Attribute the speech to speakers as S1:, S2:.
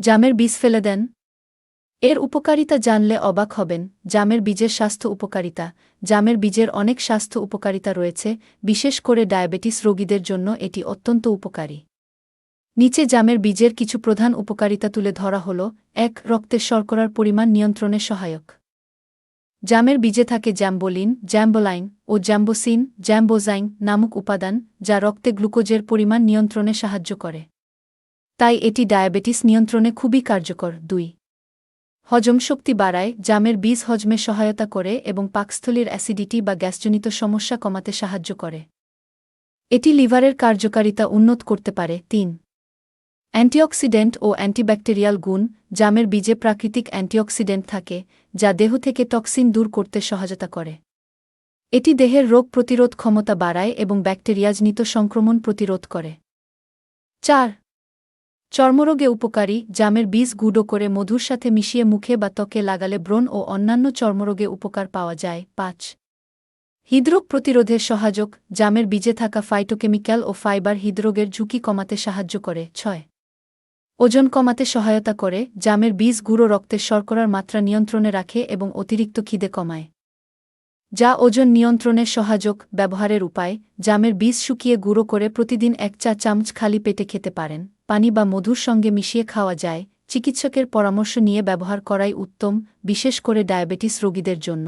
S1: জামের বীজ ফেলে দেন। এর উপকারিতা জানলে অবাক হবেন, জামের বীজের স্বাস্থ্য উপকারিতা। জামের বীজের অনেক স্বাস্থ্য উপকারিতা রয়েছে, বিশেষ করে ডায়াবেটিস রোগীদের জন্য এটি অত্যন্ত উপকারী। নিচে জামের বীজের কিছু প্রধান উপকারিতা তুলে ধরা হল, এক রক্তের শর্করার পরিমাণ নিয়ন্ত্রণে সহায়ক। জামের বীজে থাকে জ্যাম্বোলিন, জ্যাম্বোলাইন ও জ্যাম্বোসিন, জ্যাম্বোজাইন নামক উপাদান, যা রক্তে গ্লুকোজের পরিমাণ নিয়ন্ত্রণে সাহায্য করে। তাই এটি ডায়াবেটিস নিয়ন্ত্রণে খুবই কার্যকর। দুই, হজম শক্তি বাড়ায়, জামের বীজ হজমে সহায়তা করে এবং পাকস্থলীর অ্যাসিডিটি বা গ্যাসজনিত সমস্যা কমাতে সাহায্য করে। এটি লিভারের কার্যকারিতা উন্নত করতে পারে। তিন, অ্যান্টিঅক্সিডেন্ট ও অ্যান্টিব্যাকটেরিয়াল গুণ, জামের বীজে প্রাকৃতিক অ্যান্টিঅক্সিডেন্ট থাকে, যা দেহ থেকে টক্সিন দূর করতে সহায়তা করে। এটি দেহের রোগ প্রতিরোধ ক্ষমতা বাড়ায় এবং ব্যাকটেরিয়াজনিত সংক্রমণ প্রতিরোধ করে। চার চর্মরোগে উপকারী, জামের বীজ গুঁড়ো করে মধুর সাথে মিশিয়ে মুখে বা ত্বকে লাগালে ব্রণ ও অন্যান্য চর্মরোগে উপকার পাওয়া যায়। পাঁচ। হৃদরোগ প্রতিরোধে সহায়ক, জামের বীজে থাকা ফাইটোকেমিক্যাল ও ফাইবার হৃদরোগের ঝুঁকি কমাতে সাহায্য করে। ছয়। ওজন কমাতে সহায়তা করে, জামের বীজ গুঁড়ো রক্তের শর্করার মাত্রা নিয়ন্ত্রণে রাখে এবং অতিরিক্ত খিদে কমায়। যা ওজন নিয়ন্ত্রণের সহায়ক ব্যবহারের উপায়, জামের বীজ শুকিয়ে গুঁড়ো করে প্রতিদিন এক চা চামচ খালি পেটে খেতে পারেন। পানি বা মধুর সঙ্গে মিশিয়ে খাওয়া যায়, চিকিৎসকের পরামর্শ নিয়ে ব্যবহার করাই উত্তম, বিশেষ করে ডায়াবেটিস রোগীদের জন্য।